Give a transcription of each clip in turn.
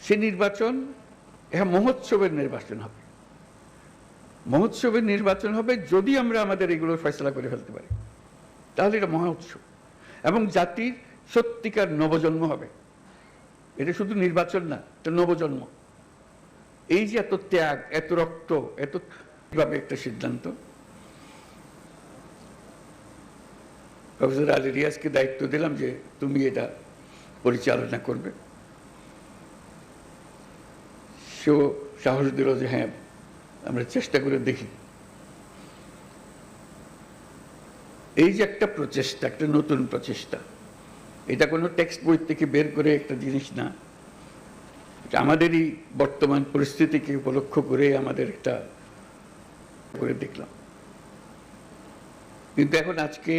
সে নির্বাচন এটা মহোৎসবের নির্বাচন হবে। মহোৎসবের নির্বাচন হবে যদি আমরা আমাদের এগুলো ফয়সলা করে ফেলতে পারি। তাহলে এটা মহোৎসব। এবং জাতির সত্যিকার নবজন্ম হবে। এটা শুধু নির্বাচন না, এটা নবজন্ম। এই যে এত ত্যাগ, এত রক্ত, এত ভাবে একটা সিদ্ধান্ত। প্রফেসর আলী রিয়াজকে দায়িত্ব দিলাম যে তুমি এটা পরিচালনা করবে। সেও সাহস দিল যে হ্যাঁ আমরা চেষ্টা করে দেখি। এই যে একটা প্রচেষ্টা, একটা নতুন প্রচেষ্টা, এটা কোনো টেক্সট বই থেকে বের করে একটা জিনিস না। আমাদেরই বর্তমান পরিস্থিতিকে উপলক্ষ করে আমাদের একটা করে দেখলাম। কিন্তু এখন আজকে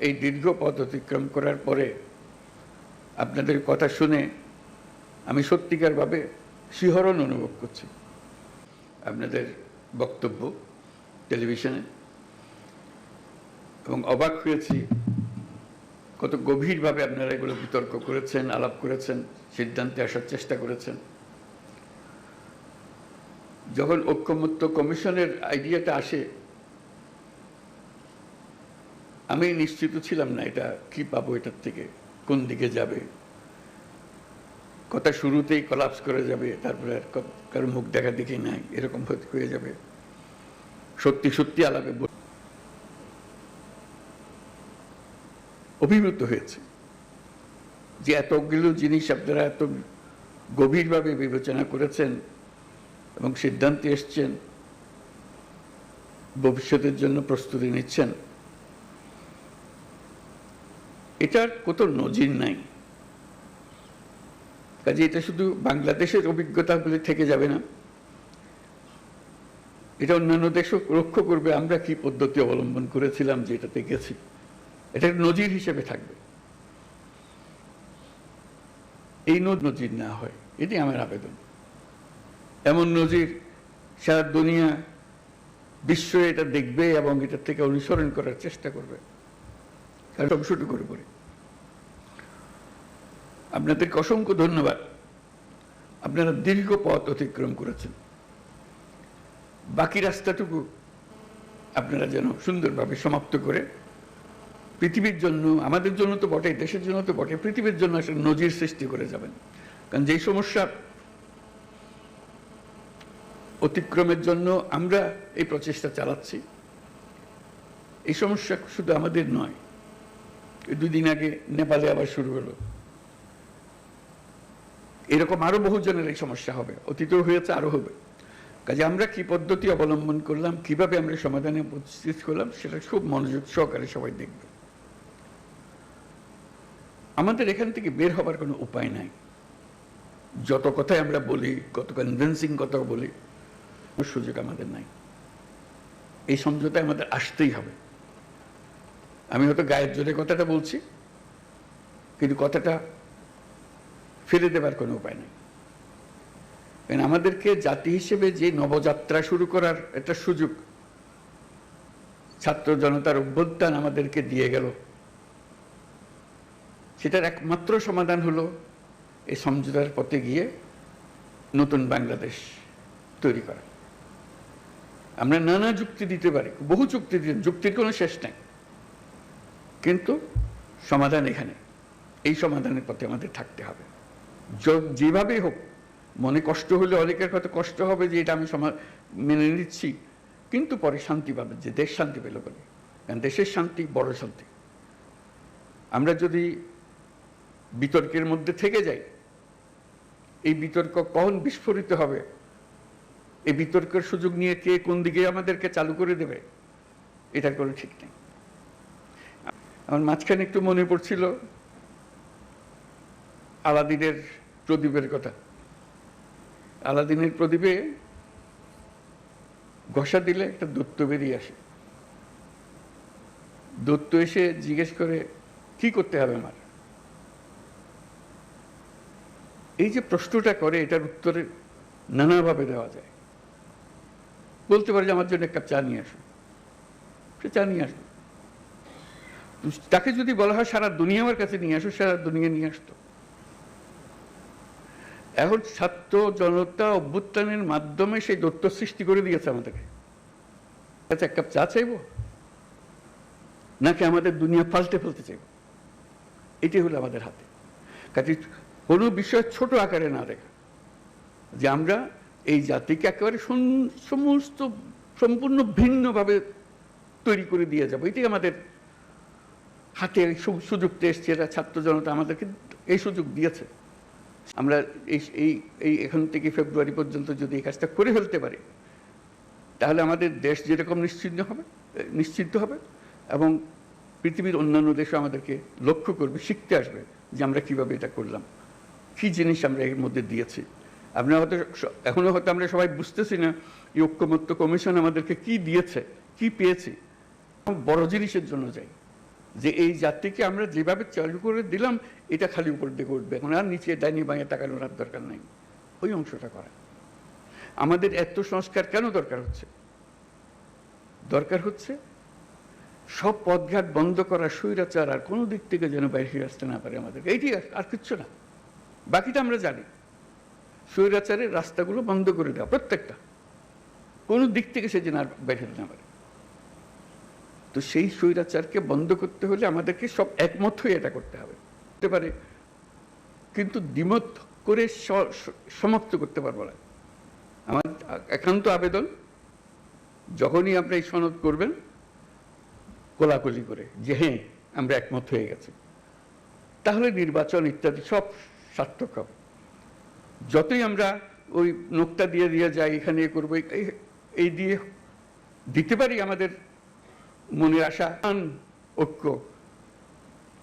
এই দীর্ঘ পথ অতিক্রম করার পরে আপনাদের কথা শুনে আমি সত্যিকারভাবে শিহরণ অনুভব করছি। আপনাদের বক্তব্য টেলিভিশনে। এবং অবাক হয়েছি কত গভীরভাবে আপনারা এগুলো বিতর্ক করেছেন, আলাপ করেছেন, সিদ্ধান্তে আসার চেষ্টা করেছেন। যখন ঐক্যমত্য কমিশনের আইডিয়াটা আসে, আমি নিশ্চিত ছিলাম না এটা কি পাবো, এটার থেকে কোন দিকে যাবে। কথা শুরুতেই কলাপস করে যাবে, তারপরে আর কারও মুখ দেখা দেখি নাই, এরকম হয়ে যাবে। সত্যি সত্যি আলাপে অভিভূত হয়েছে যে এতগুলো জিনিস আপনারা এত গভীরভাবে বিবেচনা করেছেন এবং সিদ্ধান্তে এসছেন, ভবিষ্যতের জন্য প্রস্তুতি নিচ্ছেন, এটার কত নজির নাই। কাজে এটা শুধু বাংলাদেশের অভিজ্ঞতা বলে থেকে যাবে না। এটা অন্যান্য দেশও লক্ষ্য করবে। আমরা কি পদ্ধতি অবলম্বন করেছিলাম যে এটাতে গেছি। এটা নজির হিসেবে থাকবে। এই নজির না হয় এটি আমার আবেদন। এমন নজির সারা দুনিয়া বিশ্ব এটা দেখবে এবং এটার থেকে অনুসরণ করার চেষ্টা করবে। কারণ সব শুরু করে পড়ে আপনাদেরকে অসংখ্য ধন্যবাদ। আপনারা দীর্ঘ পথ অতিক্রম করেছেন। বাকি রাস্তাটুকু আপনারা যেন সুন্দরভাবে সমাপ্ত করে, পৃথিবীর জন্য, আমাদের জন্য তো বটে, দেশের জন্য তো বটে, পৃথিবীর জন্য একটা নজির সৃষ্টি করে যাবেন। কারণ যেই সমস্যা অতিক্রমের জন্য আমরা এই প্রচেষ্টা চালাচ্ছি, এই সমস্যা শুধু আমাদের নয়। দুদিন আগে নেপালে আবার শুরু হলো। এরকম আরও বহু জনের এই সমস্যা হবে অতীতেও হয়েছে, আরও হবে। কাজে আমরা কি পদ্ধতি অবলম্বন করলাম, কীভাবে আমরা সমাধানে উপস্থিত করলাম সেটা খুব মনোযোগ সহকারে সবাই দেখবে। আমাদের এখান থেকে বের হবার কোনো উপায় নাই। যত কথাই আমরা বলি, কত কনভিন্সিং কথা বলি সুযোগ আমাদের নাই। এই সমঝোতায় আমাদের আসতেই হবে। আমি হয়তো গায়ের জোরে কথাটা বলছি, কিন্তু কথাটা ফেলে দেবার কোনো উপায় নেই। কারণ আমাদেরকে জাতি হিসেবে যে নবযাত্রা শুরু করার একটা সুযোগ ছাত্র জনতার অভ্যুত্থান আমাদেরকে দিয়ে গেল। সেটার একমাত্র সমাধান হলো এই সমঝোতার পথে গিয়ে নতুন বাংলাদেশ তৈরি করা। আমরা নানা যুক্তি দিতে পারি, বহু যুক্তি দিতে যুক্তির কোনো শেষ নেই। কিন্তু সমাধান এখানে, এই সমাধানের পথে আমাদের থাকতে হবে। যেভাবেই হোক, মনে কষ্ট হলে অনেকের হয়তো কষ্ট হবে যে এটা আমি সমা মেনে নিচ্ছি, কিন্তু পরে শান্তি পাবে যে দেশ শান্তি পেল বলে। কারণ দেশের শান্তি বড় শান্তি। আমরা যদি বিতর্কের মধ্যে থেকে যাই, এই বিতর্ক কখন বিস্ফোরিত হবে? এই বিতর্কের সুযোগ নিয়ে কে কোন দিকে আমাদেরকে চালু করে দেবে? এটার কোনো ঠিক নেই। আমার মাঝখানে একটু মনে পড়ছিল আলাদিনের প্রদীপের কথা। আলাদিনের প্রদীপে ঘষা দিলে একটা দত্ত বেরিয়ে আসে। দত্ত এসে জিজ্ঞেস করে, কি করতে হবে আমার? এই যে প্রশ্নটা করে, এটার উত্তরে নানাভাবে দেওয়া যায়। বলতে পারে যে আমার জন্য এক কাপ চা নিয়ে আসো সে চা নিয়ে আসবে তাকে যদি বলা হয় সারা দুনিয়া আমার কাছে নিয়ে আসো সারা দুনিয়া নিয়ে আসতো। এখন ছাত্র জনতা অভ্যুত্থানের মাধ্যমে সেই দত্ত সৃষ্টি করে দিয়েছে আমাদেরকে। আচ্ছা এক কাপ চা চাইব? নাকি আমাদের দুনিয়া পাল্টে ফেলতে চাইব? এটি হলো আমাদের হাতে। কাজে কোনো বিষয় ছোট আকারে না দেখা যে আমরা এই জাতিকে একেবারে সমস্ত সম্পূর্ণ ভিন্নভাবে তৈরি করে দিয়ে যাব। এটাই আমাদের হাতে সুযোগটা এসছে। এরা ছাত্র জনতা আমাদেরকে এই সুযোগ দিয়েছে। আমরা এই এই এখান থেকে ফেব্রুয়ারি পর্যন্ত যদি এই কাজটা করে ফেলতে পারি, তাহলে আমাদের দেশ যেরকম নিশ্চিন্ত হবে নিশ্চিন্ত হবে এবং পৃথিবীর অন্যান্য দেশও আমাদেরকে লক্ষ্য করবে, শিখতে আসবে যে আমরা কীভাবে এটা করলাম, কি জিনিস আমরা এর মধ্যে দিয়েছি। আমরা হয়তো এখনও হয়তো আমরা সবাই বুঝতেছি না, এই ঐক্যমত্য কমিশন আমাদেরকে কি দিয়েছে, কি পেয়েছি বড় জিনিসের জন্য যাই। যে এই জাতিকে আমরা যেভাবে চালু করে দিলাম, এটা খালি উপর দিকে উঠবে। এখন আর নিচে ডাইনি বাঁয়ে টাকানোর আর দরকার নাই। ওই অংশটা করা। আমাদের এত সংস্কার কেন দরকার হচ্ছে? দরকার হচ্ছে সব পথঘাট বন্ধ করা, স্বৈরাচার, আর কোনো দিক থেকে যেন বাইরে আসতে না পারে আমাদের। এইটি আর কিচ্ছু না। বাকিটা আমরা জানি। স্বৈরাচারের রাস্তাগুলো বন্ধ করে দেওয়া, প্রত্যেকটা। কোনো দিক থেকে সে যেন আর বাইরে না পারে। তো সেই স্বৈরাচারকে বন্ধ করতে হলে আমাদেরকে সব একমত হয়ে এটা করতে হবে। হতে পারে, কিন্তু দ্বিমত করে সমাপ্ত করতে পারব না। আমার একান্ত আবেদন, যখনই আপনি এই সনদ করবেন, কোলাকুলি করে যে হ্যাঁ আমরা একমত হয়ে গেছি। তাহলে নির্বাচন ইত্যাদি সব সার্থক হবে। যতই আমরা ওই নোকটা দিয়ে দিয়ে যাই, এখানে করব এই দিয়ে দিতে পারি আমাদের মনের আশা ঐক্য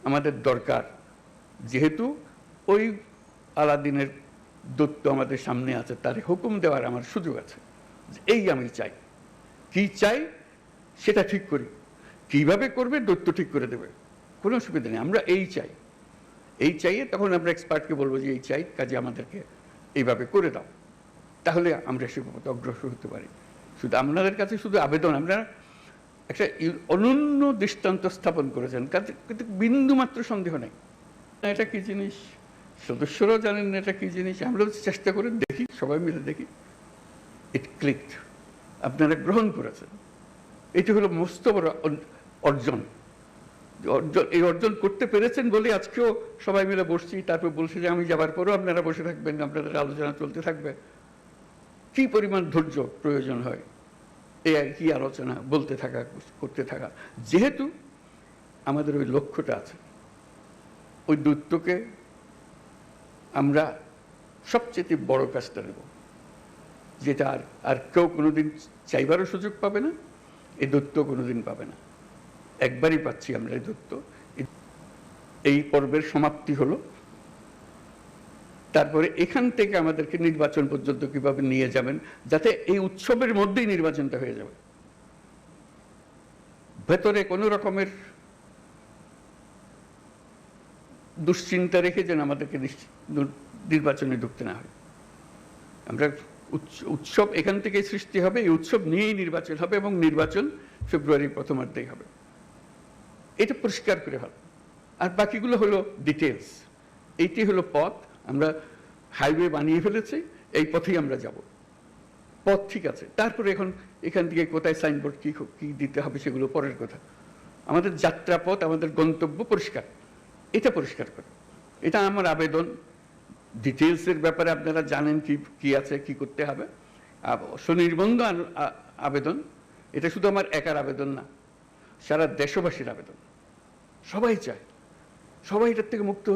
আমাদের দরকার। যেহেতু ওই আলাদিনের দত্ত আমাদের সামনে আছে, তার হুকুম দেওয়ার আমার সুযোগ আছে। এই আমি চাই। কি চাই সেটা ঠিক করি। কীভাবে করবে দত্ত ঠিক করে দেবে। কোনো অসুবিধা নেই, আমরা এই চাই। এই চাইয়ে তখন আমরা এক্সপার্টকে বলব যে এই চাই, কাজে আমাদেরকে এইভাবে করে দাও। তাহলে আমরা সে অগ্রসর হতে পারি। শুধু আপনাদের কাছে শুধু আবেদন আমরা একটা অনন্য দৃষ্টান্ত স্থাপন করেছেন। কিন্তু বিন্দু মাত্র সন্দেহ নেই। এটা কি জিনিস? সদস্যরাও জানেন না এটা কি জিনিস। আমরাও চেষ্টা করে দেখি, সবাই মিলে দেখি। ইট ক্লিকড আপনারা গ্রহণ করেছেন। এটি হলো মস্ত বড় অর্জন। অর্জন, এই অর্জন করতে পেরেছেন বলে আজকেও সবাই মিলে বসছি, তারপর বলছি যে আমি যাবার পরও আপনারা বসে থাকবেন, আপনাদের আলোচনা চলতে থাকবে। কি পরিমাণ ধৈর্য প্রয়োজন হয়। এই আর কি আলোচনা, বলতে থাকা, করতে থাকা। যেহেতু আমাদের ওই লক্ষ্যটা আছে, ওই দৈত্যকে আমরা সবচেয়ে বড় কাজটা নেব, যেটা আর আর কেউ কোনোদিন চাইবারও সুযোগ পাবে না, এই দৈত্য কোনোদিন পাবে না। একবারই পাচ্ছি আমরা এই এই- এই পর্বের সমাপ্তি হলো। তারপরে এখান থেকে আমাদেরকে নির্বাচন পর্যন্ত কীভাবে নিয়ে যাবেন, যাতে এই উৎসবের মধ্যেই নির্বাচনটা হয়ে যাবে। ভেতরে কোনো রকমের দুশ্চিন্তা রেখে যেন আমাদেরকে নির্বাচনে ঢুকতে না হয়। আমরা উৎসব এখান থেকে সৃষ্টি হবে, এই উৎসব নিয়েই নির্বাচন হবে এবং নির্বাচন ফেব্রুয়ারির প্রথমার্ধেই হবে। এটা পরিষ্কার করে ভালো। আর বাকিগুলো হলো ডিটেলস এইটি হলো পথ আমরা হাইওয়ে বানিয়ে ফেলেছি, এই পথেই আমরা যাব। পথ ঠিক আছে। তারপরে এখন এখান থেকে কোথায় সাইনবোর্ড কি কি দিতে হবে সেগুলো পরের কথা। আমাদের যাত্রাপথ, আমাদের গন্তব্য পরিষ্কার। এটা পরিষ্কার করে। এটা আমার আবেদন। ডিটেলসের ব্যাপারে আপনারা জানেন কি কি আছে, কি করতে হবে। স্বনির্বন্ধ আবেদন। এটা শুধু আমার একার আবেদন না, সারা দেশবাসীর আবেদন। সবাই চায়। সবাই এটার থেকে মুক্ত